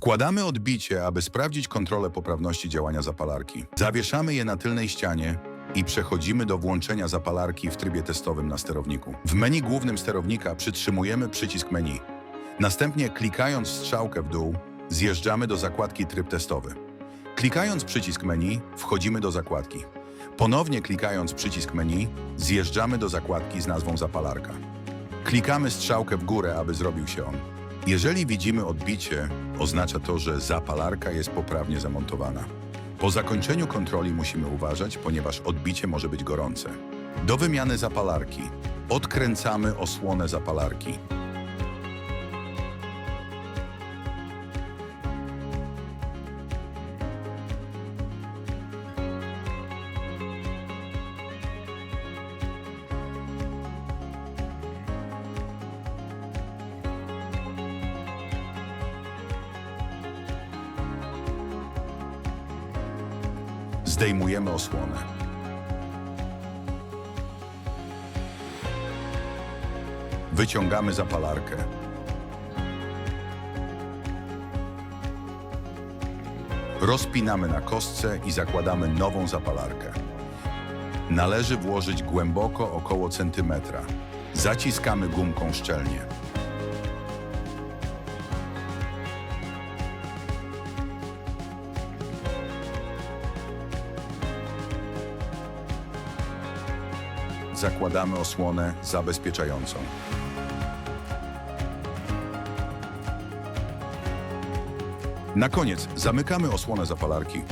Wkładamy odbicie, aby sprawdzić kontrolę poprawności działania zapalarki. Zawieszamy je na tylnej ścianie i przechodzimy do włączenia zapalarki w trybie testowym na sterowniku. W menu głównym sterownika przytrzymujemy przycisk menu. Następnie klikając strzałkę w dół, zjeżdżamy do zakładki tryb testowy. Klikając przycisk menu, wchodzimy do zakładki. Ponownie klikając przycisk menu, zjeżdżamy do zakładki z nazwą zapalarka. Klikamy strzałkę w górę, aby zrobił się on. Jeżeli widzimy odbicie, oznacza to, że zapalarka jest poprawnie zamontowana. Po zakończeniu kontroli musimy uważać, ponieważ odbicie może być gorące. Do wymiany zapalarki odkręcamy osłonę zapalarki. Zdejmujemy osłonę. Wyciągamy zapalarkę. Rozpinamy na kostce i zakładamy nową zapalarkę. Należy włożyć głęboko około centymetra. Zaciskamy gumką szczelnie. Zakładamy osłonę zabezpieczającą. Na koniec zamykamy osłonę zapalarki